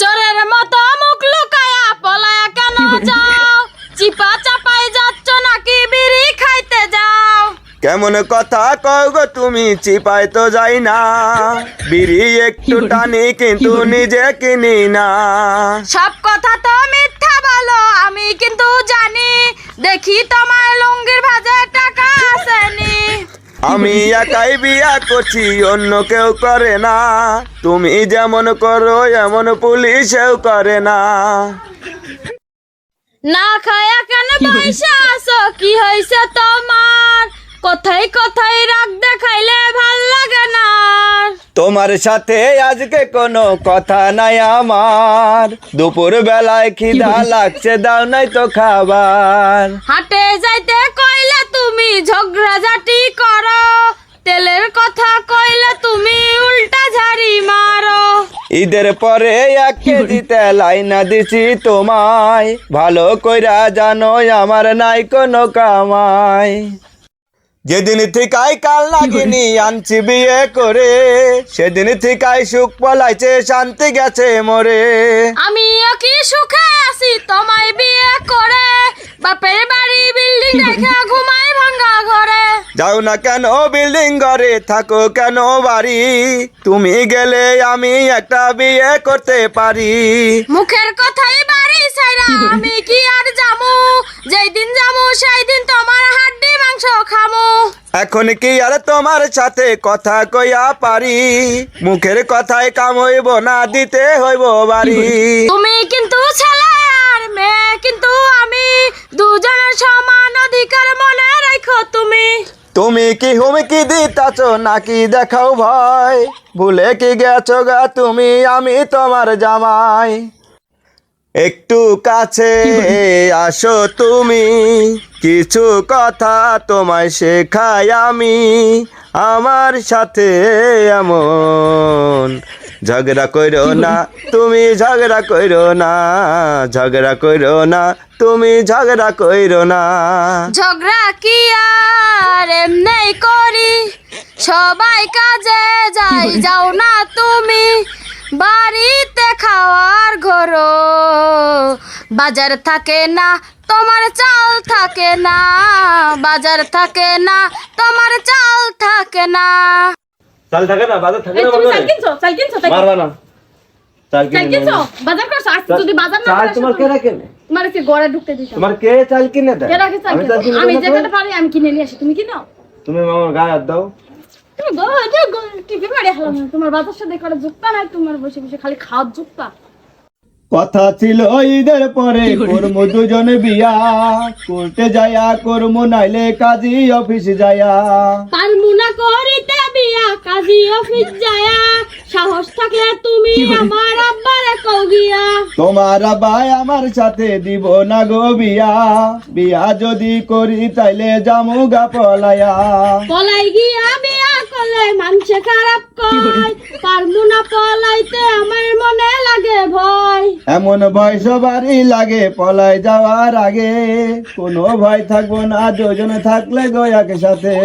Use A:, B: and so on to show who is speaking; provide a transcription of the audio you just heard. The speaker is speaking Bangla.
A: চোরের মতো মুখ লুকায়া পলায়া কেন যাও? চিপা চাপাই যাচ্ছ নাকি বিড়ি খাইতে যাও?
B: কেমন কথা কও গো তুমি চিপাই তো যাই না। বিড়ি একটু টানি কিন্তু নিজে কিনি না।
A: সব কথা তো মিথ্যা বলো আমি কিন্তু জানি। দেখি তোমার
B: আমি একাই বিয়া করছি অন্য কেউ করে না। তুমি যেমন করো এমন পুলিশেও করে না।
A: না খায়া কেন পয়সা আসো কি হয়েছে তোমার? কোথায় কোথায় রাগ দেখাইলে ভালো লাগে না।
B: তোমার সাথে আজকে কোনো কথা নাই আমার। দুপুর বেলায় খিদা লাগছে দাও নাই তো খাবার।
A: হাটে যাইতে কইলে তুমি ঝগড়াঝাটি করো। তেলের কথা কইলে তুমি উল্টা ঝাড়ি মারো।
B: ঈদের পরে এক কেজি তেল আইনা দিছি তোমায়। ভালো কইরা জানো আমার নাই কোনো কামাই। যেদিন থেকাই কাল নাগিনি আনছি বিয়ে করে সেদিন থেকাই সুখ পলাইছে শান্তি গেছে মরে।
A: আমিও কি সুখে আছি তোমায় বিয়ে করে? বাপের বাড়ি বিল্ডিং দেখে ঘুমাই ভাঙ্গা ঘরে।
B: যাও না কেন বিল্ডিং ঘরে থাকো কেন বাড়ি? তুমি গেলে আমি একটা বিয়ে করতে পারি।
A: মুখের কথাই বাড়ি সাইরা আমি কি আর যেই দিন সেই দিন তোমার হাড্ডি মাংস খামু।
B: এখন কি আর তোমার সাথে কথা কইয়া পারি? মুখের কথায় কাম হইব না দিতে হইব বাড়ি।
A: তুমি কিন্তু দুজনের সমান অধিকার মনে রাখো তুমি।
B: তুমি কি হুমকি দিতাছ নাকি দেখাও ভয়? ভুলে কি গেছো গা তুমি আমি তোমার জামাই। একটু কাছে আসো তুমি কিছু কথা তোমায় শেখাই আমি আমার সাথে এমন ঝগড়া কইরো না তুমি ঝগড়া কইরো না ঝগড়া কইরো না তুমি ঝগড়া কইরো না।
A: ঝগড়া কি আর এমনি করি? সবাই কাজে যাই যাও না তুমি। বাড়িতে খাওয়ার ঘর বাজার থাকে না তোমার চাল থাকে না। বাজার থাকে না তোমার চাল থাকে না।
B: চাল থাকে না? বাজার থাকে না বাজারে?
C: চাল কিনছো? চাল কিনছো? তাই
B: মারবা না। চাল
C: কিনছো? বাজার করছ? আজ যদি বাজার না
B: চাল তোমার কে রাখে
C: তোমার কি ঘরে ঢুকতে দিতাম
B: তোমার কে চাল কিনে দেয়?
C: চাল
B: আমি
C: পারি আমি কিনে নিয়ে আসি। তুমি কিনো?
B: তুমি গায়ে হাত দাও।
C: তুমি গো যে টিপি মারি না তোমার বাজার সাথে করে যুক্তা নাই তোমার বসে বসে খালি খাওয়ার যুক্তা
B: কথা ছিল ঈদের পরে করমু দুজনে বিয়া। করতে যায়া করমু নাইলে কাজী অফিস যায়া
C: পারমু না করিতে বিয়া কাজী অফিস যায়া সাহস থাকলে তুমি আমার আব্বারে কও গিয়া
B: তোমার ভাই আমার সাথে দিব না গো বিয়া। বিয়া যদি করি তাইলে জামু গা পলায়া।
C: পলাই গিয়া বিয়া করলে মানুষে খারাপ কয়? পারমু না পলাইতে আমার মনে লাগে ভয়।
B: এমন ভয় সবারই লাগে পলাই যাওয়ার আগে। কোনো ভয় থাকব না দুজনে থাকলে গো একসাথে।